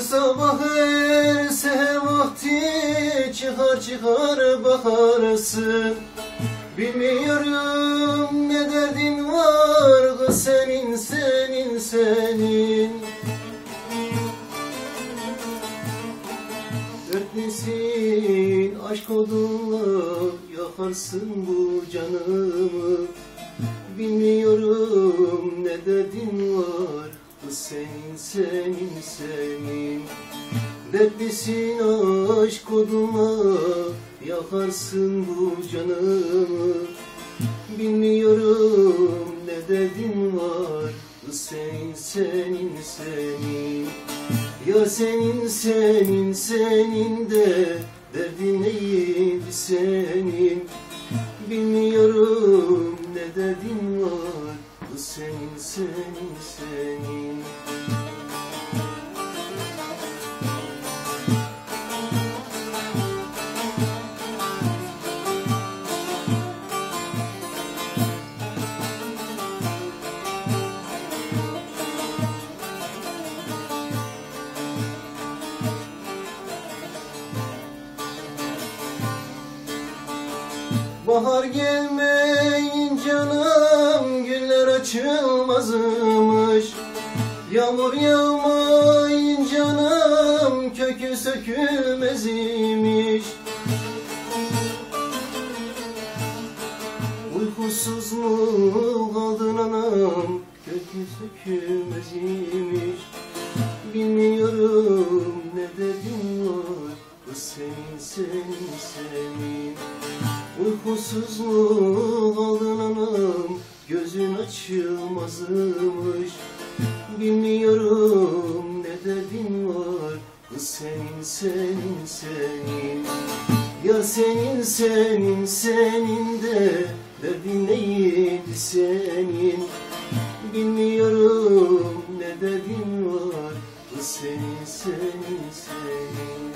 sabah her seher vakti çıkar çıkar bakarsın. Bilmiyorum ne derdin var kız senin senin senin. Dertlisin aşk odunla yakarsın bu canımı. Bilmiyorum ne derdin var kız senin senin senin. Dertlisin aşk odunla yakarsın bu canımı. Bilmiyorum ne derdin var senin senin senin. Yar senin senin senin de derdin neydi senin? Bilmiyorum ne derdin var senin senin senin Bahar gelmeyin canım Güller açılmazmış. Yağmur yağmayın canım Kökü sökülmez imiş Uykusuz mu kaldın anam Kökü sökülmez imiş Bilmiyorum ne derdin var Kız senin senin senin Uykusuz mu kaldın anam Gözün açılmazmış. Bilmiyorum ne derdin var Kız senin senin senin. Ya senin senin senin de Derdin neydi senin? Bilmiyorum ne derdin var Kız senin senin senin